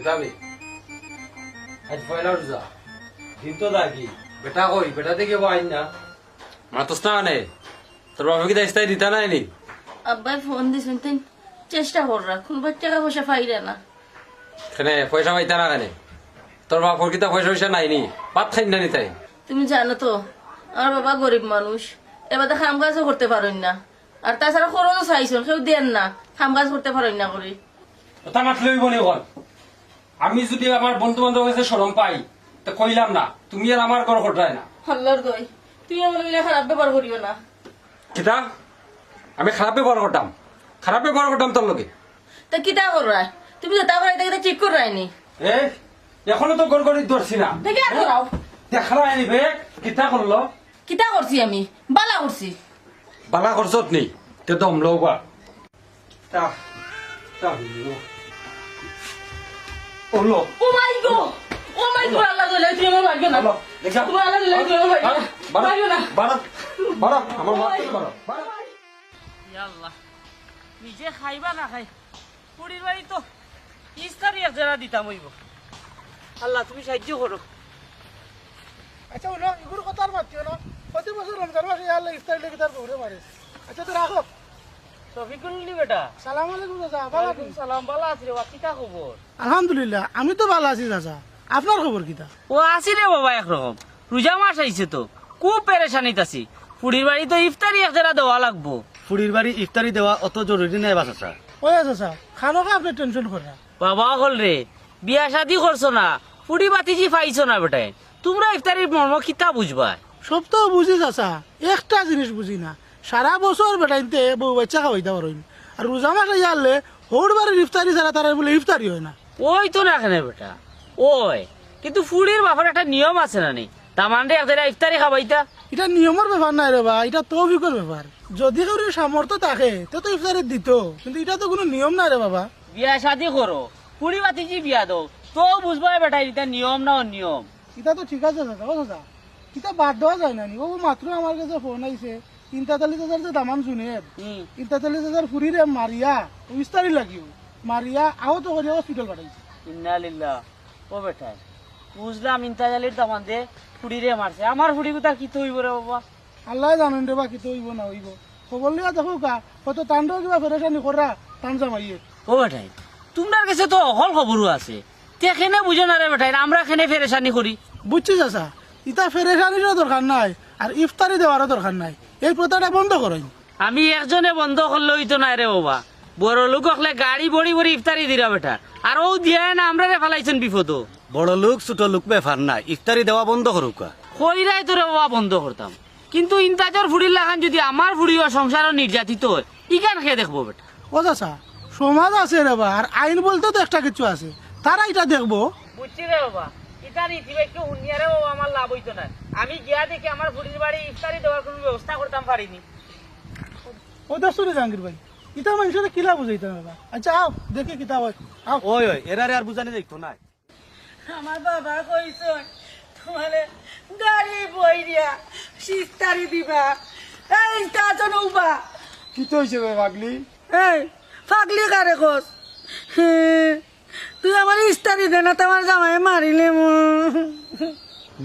কিতাবে? আজ পয়লা রোজা দিন তো দাগি। বেটা কই বেটা দেখে আইন না। মাতস না নে তোর বাবা কি দাইস্তাই দিতা নাই নি? আব্বাই ফোন দিছেন তাই চেষ্টা কররা খুলবার টাকা পয়সা পাইরে না। কেনে পয়সা পাইতা না কেনে? তোর বাপর কিতা পয়সা পয়সা নাই নি? পাত খাই না নি তাই? তুমি জানো তো আমার বাবা গরিব মানুষ। এবার তো কাম কাজও করতে পারেন না। আর তাছাড়া খরচও চাইছেন কেউ দেন না। কাম কাজ করতে পারেন না করি কথা মাত লইব নি কল আমি যদি আমার বন্ধু বান্ধব কাছে সরম পাই তো কইলাম না। তুমি আর আমার ঘর ঘটায় না। আল্লাহর দই তুমি আমার মিলে খারাপ ব্যবহার করিও না। কিতা? আমি খারাপ ব্যবহার করতাম। খারাপ ব্যবহার করতাম তোর লগে। তা কিতা কররা তুমি তো তারপরে এটা ঠিক করাইনি এ এখনও তো গড় গড়ি ধরছি না। দেখে আর করাও আইনি আনিবে কিতা করল? কিতা করছি আমি? বালা করছি। বালা খরচত নেই তে দম লওবা। তা তা ওলো। ও মাই গো ও মাই গো আল্লাহ দলে তুমি আমার ভাগ্য না। হলো দেখা তোমার আল্লাহ দলে তুমি আমার ভাগ্য না। বাড়া বাড়া আমার মারতে বাড়া বাড়া। আল্লাহ নিজে খাইবা না খাই। পুরীর বাড়ি তো ইস্তারি এক জেলা দিতাম হইব। আল্লাহ তুমি সাহায্য করো। আচ্ছা ওলো এগুলো কথা আর মাতিও না। প্রতি বছর রমজান মাসে লাগে ইফতার লেগে তার বউরে মারিস আচ্ছা তো রাখো। আলহামদুলিল্লাহ আমি তো ভালো আছি চাচা। আপনার খবর কিতা ও আছি রে বাবা একরকম। রোজা মাস আইছে তো খুব পেরেশানিত আছি। পুরীর বাড়ি তো ইফতারি এক জেলা দেওয়া লাগবো। ফুড়ির বাড়ি ইফতারি দেওয়া অত জরুরি নাই বাসা স্যার ওই চাচা খানোকে আপনি টেনশন করেন বাবা হল রে বিয়া শাদি করছ না পুরি বাতিজি পাইছো না বেটাই। তোমরা ইফতারির মর্ম কিতা বুঝবা সব তো বুঝি চাচা একটা জিনিস বুঝি না। সারা বছর বেটাইতে বউ বাচ্চা খাওয়াইতে পারইন আর রোজা মাসে হৌর বাড়ির ইফতারি ছাড়া তারা বলে ইফতারি হয় না। ওই তো না বেটা ওই। কিন্তু ফুড়ির বাপের একটা নিয়ম আছে না নি? তার মানে এক জায়গায় ইফতারি খাবাইতা। এটা নিয়মের ব্যাপার নাই রে বা এটা তৌফিকের ব্যাপার। যদি কেউ সামর্থ্য থাকে তো তো ইফতারি দিত। কিন্তু এটা তো কোনো নিয়ম নাই রে বাবা। বিয়া শাদি করো ফুড়ি বাতিজি বিয়া দাও? তো বুঝবা বেটা এটা নিয়ম না অনিয়ম? এটা তো ঠিক আছে দাদা ও দাদা। এটা বাদ দেওয়া যায় না নি। ও মাত্র আমার কাছে ফোন আইছে। ইন্তাতাল্লিশ হাজার যে দামান শুনে। ইন্তাতাল্লিশ হাজার ফুরিরে মারিয়া বিস্তারি লাগিও। মারিয়া আহত করে হসপিটাল পাঠাইছে। ইন্না লিল্লাহ ও বেটা বুঝলাম ইন্তাজালির দামান দে ফুড়িরে মারছে আমার ফুড়ি কোথা কি তৈব রে বাবা? আল্লাহ জানেন রে বাকি তো হইব না হইব খবর লিয়া দেখো কা কত তান্ডব কিবা ফেরেশানি করা টান জামাইয়ে ও বেটাই তোমার কাছে তো অকল খবরও আছে। তেখেনে বুঝো না রে বেটাই আমরা খেনে ফেরেশানি করি? বুঝছি চাচা ইটা ফেরেশানিরও দরকার নাই আর ইফতারি দেওয়ারও দরকার নাই। এই প্রথাটা বন্ধ করেন। আমি একজনে বন্ধ করলে হইতো না রে বাবা। বড় লোক হলে গাড়ি বড়ি বড়ি ইফতারি দিরা বেটা। আর ও দিয়ে না আমরা রে ফেলাইছেন বিপদ বড় লোক ছোট লোক ব্যাপার নাই ইফতারি দেওয়া বন্ধ করুক কইরাই তোরে বাবা বন্ধ করতাম। কিন্তু ইন্তাজর ফুড়ির লাগান যদি আমার ফুড়িও সংসার নির্যাতিত হয় ইকান খেয়ে দেখব বেটা? ও চাচা সমাজ আছে রে বা আর আইন বলতে তো একটা কিছু আছে। তারা এটা দেখব। বুঝছি রে বাবা। ইতার ইতিবাক্য হুনিয়ারে বাবা আমার লাভ হইতো না। আমি গিয়া দেখি আমার ফুড়ির বাড়ি ইফতারি দেওয়ার কোনো ব্যবস্থা করতাম পারিনি। ও দেখছ জাহাঙ্গীর ভাই ইটা মানুষের কিলা বুঝাইতে বাবা আচ্ছা আও দেখি কিতা হয়। আও। ওই ওই এরারে আর বুঝানি দেখতো নাই আমার বাবা কইছ তোমার গাড়ি বই দিয়া সিস্তারি দিবা। এই তাতো নৌবা। কি তো হয়েছে পাগলি? এই ফাগলি কারে কস? হে, তুই আমার ইস্তারি দে না তোমার জামাই মারিলে মো।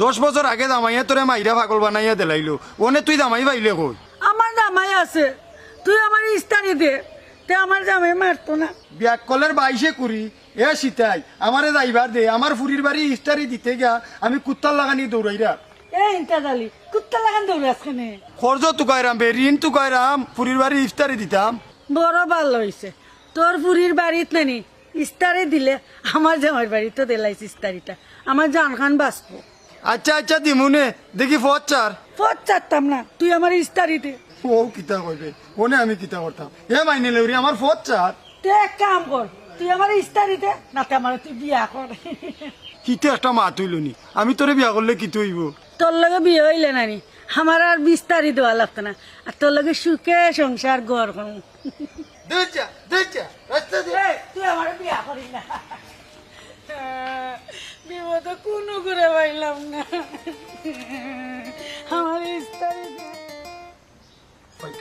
দশ বছর আগে জামাইয়া তোরে মাইরা পাগল বানাইয়া দেলাইলো। ওনে তুই জামাই পাইলে কই? আমার জামাই আছে। তুই আমার ইস্তারি দে। তে আমার জামাই মারতো না। বিয়াক কলের বাইশে কুড়ি। এ সীতাই আমারে যাইবার দে। আমার ফুরির বাড়ি ইস্তারি দিতে গিয়া আমি কুত্তার লাগানি দৌড়াইরা খরচ তুকাইরাম বে ঋণ তুকাইরাম ফুরির বাড়ি ইফতারি দিতাম। বড় ভালো হয়েছে তোর পুরীর বাড়িত নানি ইস্তারি দিলে আমার জামাই বাড়িতে দিলাইছে ইস্তারিটা। আমার জান খান বাঁচবো। আচ্ছা আচ্ছা দিমুনে দেখি ফত চার। পথ চারতাম না তুই আমার ইস্তারি দে। ও কিতা কইবে? ওনে আমি কিতা করতাম? এ মাইনে লেউরি আমার ফত চার। তুই এক কাম কর তুই আমার ইস্তারি দে না তে আমার তুই বিয়া কর। কিতে একটা মা তুইলনি আমি তোরে বিয়া করলে কি তুইব? তোর লগে বিয়ে হইলে নানি আমার আর বিস্তারি দেওয়া লাগতো না। আর তোর লগে সুখে সংসার গড় করুন। দুইটা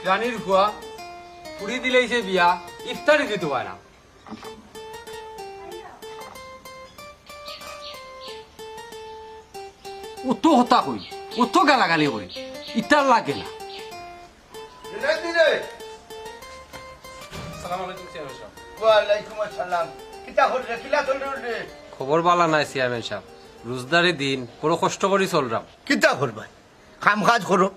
রানীর ভুয়া পুরি দিলেই যে বিয়া ইফতারি দিতে পায় না। অত হতা কই অত গালাগালি করি ইতার লাগে না। খবর বালা নাই চেয়ারম্যান সাহেব। রোজদারি দিন কোনো কষ্ট করে চলরাম। কিতা করবা? কাম কাজ করো।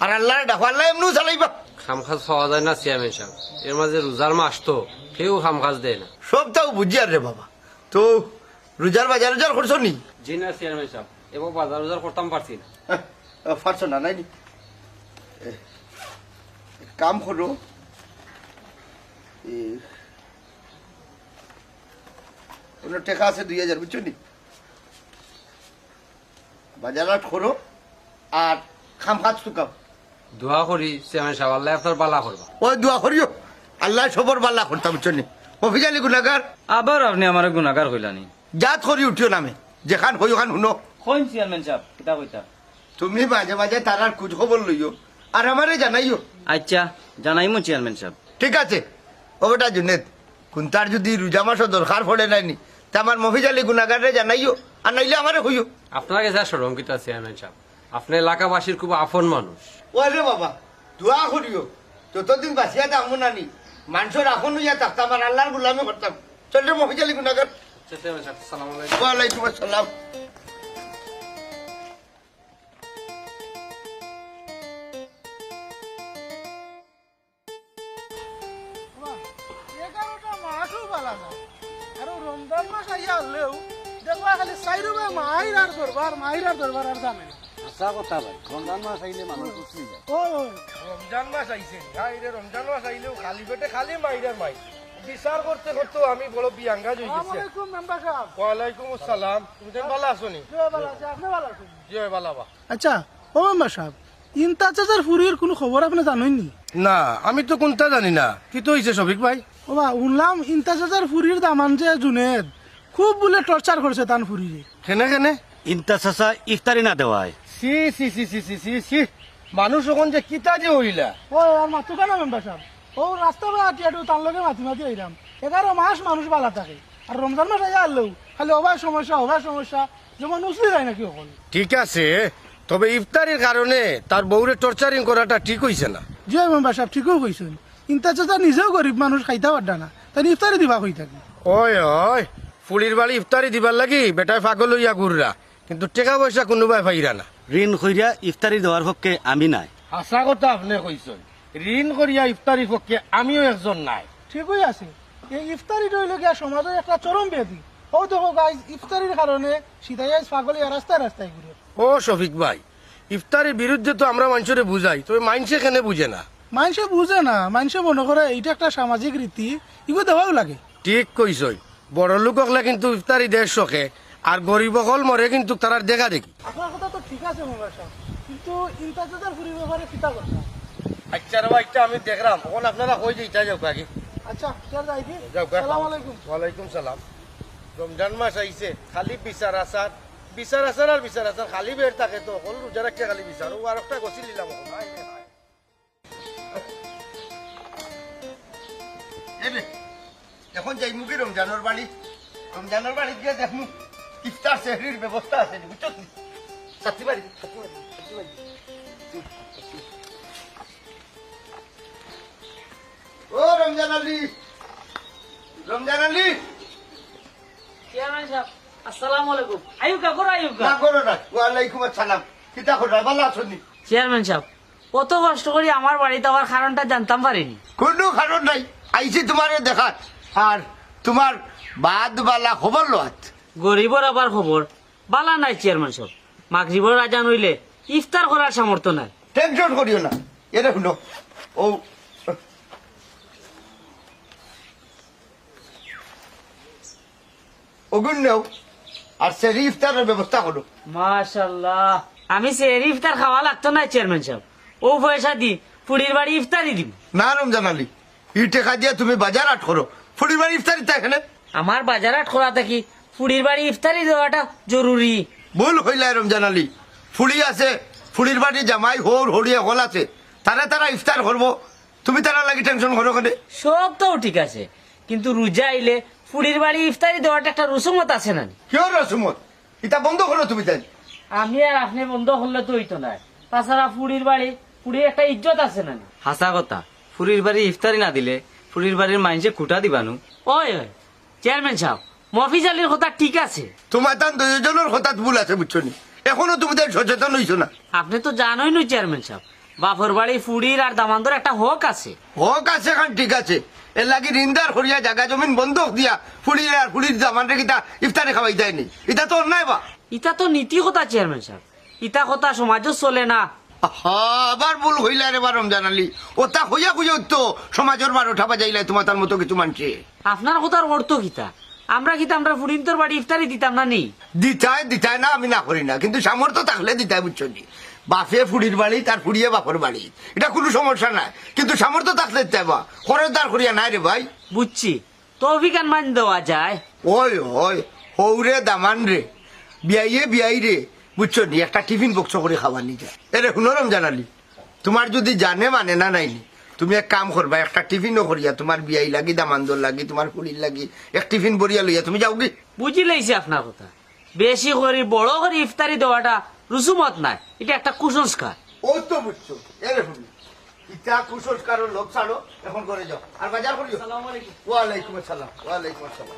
আর আল্লাহ ডাকো আল্লাহ এমনিও চালাইবা। খাম খাজ পাওয়া যায় না চেয়ারম্যান সাহেব। এর মাঝে রোজার মাস তো কেউ খাম খাজ দেয় না। সব তাও বুঝি আর রে বাবা। তো রোজার বাজার রোজার করছ নি? জি না চেয়ারম্যান সাহেব। এবার বাজার রোজার করতাম পারছি না। পারছ না নাই কাম করো। কোনো টেকা আছে দুই হাজার বুঝছ নি? বাজার করো আর খাম কাজ চুকাও দোয়া করি চেয়ারম্যান সাহেব আল্লাহ আপনার বালা করবা। ওই দোয়া করিও। আল্লাহ সবর বাল্লা করতাম বুঝছ নি? অফিসালি গুনাগার আবার আপনি আমার গুণাগার হইলানি জাত করি উঠিও নামে। যেখান হই ওখান শুনো। কইন চেয়ারম্যান সাহেব কিতা কইতা। তুমি মাঝে মাঝে তারার খোঁজ খবর লইও। আর আমারে জানাইও। আচ্ছা জানাইমু চেয়ারম্যান সাহেব। ঠিক আছে। ও বেটা জুনেদ কুন্তার যদি রোজা মাসও দরকার পড়ে নাইনি তা আমার মফিজালি গুনাগারে জানাইও আর নাইলে আমারে হইও আপনার কাছে সরম কিতা চেয়ারম্যান সাহেব? আপনি এলাকাবাসীর খুব আপন মানুষ। ও রে বাবা দোয়া করিও। যতদিন বাঁচিয়া থাকব নানি মানুষের এখন হইয়া থাকতাম আর আল্লাহর গুলামি করতাম। চল রে মফিজালি আলাইকুম। ওয়ালাইকুম আসসালাম। রমজান মাস আইয়া হলেও দেখবা খালি চাইরো বা মাহির আর দরবার মাহির আর দরবার আর জানে না। সঁচা কথা ভাই রমজান মাস আইলে মানুষ উঠলি যায়। ও ও, রমজান মাস আইছে হাইরে রমজান মাস আইলেও খালি পেটে খালি মাইরার মাই। বিচার করতে করতে আমি বড় বিয়াঙ্গা গেছি। সাহেব। ওয়ালাইকুম আসসালাম। তুমি তো ভালো আছো নি? জয় বালা ভালো আছেন? জি ভালো বা। আচ্ছা ও মেম্বার সাহেব ইনতা চাচার ফুরির কোনো খবর আপনি জানেননি না? আমি তো কোনটা জানি না। কি তো হয়েছে শফিক ভাই? ও বা শুনলাম ইনতা চাচার ফুরির দামান যে জুনেদ খুব বলে টর্চার করছে তান ফুরিরে কেনে কেনে? ইন্তা চাচা ইফতারি না দেওয়ায় সি সি সি সি সি সি সি মানুষ এখন যে কিতা যে হইলা। ও আর মাতু কেন মেম্বার সাহেব ও রাস্তা বা আটিয়াটু তার লগে মাতি মাতি আইরাম এগারো মাস মানুষ বালা থাকে। আর রমজান মাস আইয়া আনলেও খালি অভাব সমস্যা অভাব সমস্যা। যেমন উসলি যায় নাকি সকল ঠিক আছে তবে ইফতারির কারণে তার বউরে টর্চারিং করাটা ঠিক হইছে না। জয় মেম্বার সাহেব ঠিকও কইছেন। ইনতা চাচা নিজেও গরিব মানুষ খাইতে পারডা না। তাই ইফতারি দিবা কই থাকে? ওই ওই ফুলির বাড়ি ইফতারি দিবার লাগি বেটায় পাগল হইয়া ঘুররা। কিন্তু টাকা পয়সা কোনোবাই পাইরা না। ঋণ কইরা ইফতারি দেওয়ার পক্ষে আমি নাই। আশা কথা আপনি কইছেন। ঋণ করিয়া ইফতারি পক্ষে আমিও একজন নাই। ঠিকই আছে। এই ইফতারি রইল গিয়া সমাজের একটা চরম ব্যাধি। ও দেখো গাইজ ইফতারির কারণে সিধাই আইজ পাগলিয়া রাস্তায় রাস্তায় ঘুরে। ও শফিক ভাই ইফতারির বিরুদ্ধে তো আমরা মানুষের বুঝাই তবে মাইনসে কেনে বুঝে না? মানুষে বুঝে না মানুষে মনে করে এইটা একটা সামাজিক রীতি এগুলো দেওয়াও লাগে। ঠিক কইছই বড় লোককলে কিন্তু ইফতারি দেশ শখে। আর গরিব হল মরে কিন্তু তারার দেখা দেখি। আপনার কথা তো ঠিক আছে কিন্তু ব্যাপারে চিন্তা আচ্ছা রে আমি দেখলাম। আপনারা যাও আচ্ছা চল আলাইকুম। ওয়ালাইকুম সালাম। রমজান মাস আইছে খালি বিচার আসার বিচার আসার আর বিচার আসার খালি বের থাকে তো। হল রোজা রাখছে খালি বিচার। ও আর একটা গছি নিলাম। এখন। যাই মুখে রমজানের বাড়ি? রমজানের বাড়ি গিয়ে দেখমু। ইফতার সেহরির ব্যবস্থা আছে বুঝছ তুমি? সাথী বাড়ি সাথী বাড়ি সাথী বাড়ি। ও রমজান আলী রমজান আলী। চেয়ারম্যান সাহেব আসসালামু আলাইকুম। আইউকা করো না করো না ওয়ালাইকুম আসসালাম। কিতা করো ভালো আছো নি? চেয়ারম্যান সাহেব কত কষ্ট করে আমার বাড়িতে আমার কারণটা জানতাম পারিনি। কোনো কারণ নাই আইছি তোমার দেখাত আর তোমার বাদ বালা খবর লোহাত। গরিবর আবার খবর বালা নাই চেয়ারম্যান সাহেব মাগরিবর আজান হইলে ইফতার করার সামর্থ্য নাই। টেনশন করিও না। এটা শুনো। ও ওগুন নেও আর সেরি ইফতারের ব্যবস্থা করো মাশাল্লাহ। আমি সেহরি ইফতার খাওয়া লাগতো না চেয়ারম্যান সাহেব ও পয়সা দি ফুড়ির বাড়ি ইফতারি দিব না রমজান আলী ই টেকা দিয়ে তুমি বাজার আট করো ফুড়িবার ইফতারি তা এখানে আমার বাজারাট খোলা থাকি ফুড়ির বাড়ি ইফতারি দেওয়াটা জরুরি। ভুল হইলে রমজান আলী। ফুড়ি আছে ফুড়ির বাড়ি জামাই হোর হরিয়া হল আছে। তারা তারা ইফতার করব। তুমি তারা লাগি টেনশন করো কেন? সব তো ঠিক আছে কিন্তু রোজা আইলে ফুড়ির বাড়ি ইফতারি দেওয়াটা একটা রসুমত আছে না কিয় রসুমত? এটা বন্ধ করো তুমি তাই। আমি আর আপনি বন্ধ করলে তো হইতো না। তাছাড়া ফুড়ির বাড়ি ফুড়ির একটা ইজ্জত আছে না হাসা কথা ফুরির বাড়ি ইফতারি না দিলে ফুরির বাড়ির মাইনসে খুঁটা দিবানু। ওই ওই চেয়ারম্যান সাহেব মফিজ আলীর কথা ঠিক আছে। তোমার তান দুজনের হঠাৎ ভুল আছে বুঝছ নি এখনও তোমাদের সচেতন হইছো না। আপনি তো জানোই নি চেয়ারম্যান সাহেব। বাপর বাড়ি ফুড়ির আর দামান্দর একটা হক আছে। হোক আছে খান ঠিক আছে। এর লাগি রিন্দার করিয়া জায়গা জমিন বন্ধক দিয়া ফুড়িয়ে আর ফুড়ির জামান কিতা ইফতারে খাওয়াই দেয়নি এটা তো অন্যায় বা? ইটা তো নীতি কথা চেয়ারম্যান সাহেব। ইটা কথা সমাজও চলে না। আবার ভুল হইলা রে বা রমজান আলী। ওটা হইয়া খুঁজে তো সমাজের বার উঠাবা যাইলে তোমার তার মতো কিছু মানছে আপনার কথার অর্থ কিতা আমরা কিতা আমরা ফুড়িন্তর বাড়ি ইফতারি দিতাম না নেই দিতায় দিতায় না আমি না করি না। কিন্তু সামর্থ্য থাকলে দিতাই বুঝছ নি? বাপে ফুড়ির বাড়ি তার ফুড়িয়ে বাপর বাড়ি। এটা কোনো সমস্যা নাই। কিন্তু সামর্থ্য থাকলে চাইবা খরচদার করিয়া নাই রে ভাই। বুঝছি। তৌফিকান মান দেওয়া যায়। ওই ওই হৌরে দামান রে। বিয়াইয়ে বিয়াই রে। বুঝছ নি? একটা টিফিন বক্স করে খাবার নিয়ে যায়। এরে শুনরম জানালি তোমার যদি জানে মানে না নাইনি। তুমি এক কাম করবা একটা টিফিনও করিয়া তোমার বিয়াই লাগি দামান্দর লাগি তোমার কুড়ির লাগি এক টিফিন বরিয়া লইয়া তুমি যাও কি? বুঝি লাইছি আপনার কথা। বেশি করে বড় করে ইফতারি দেওয়াটা রুসুমত নাই। এটা একটা কুসংস্কার। ও তো বুঝছ এরে শুনি ইটা কুসংস্কার লোক ছাড়ো এখন করে যাও। আর বাজার করিও? ওয়ালাইকুম আসসালাম ওয়ালাইকুম আসসালাম।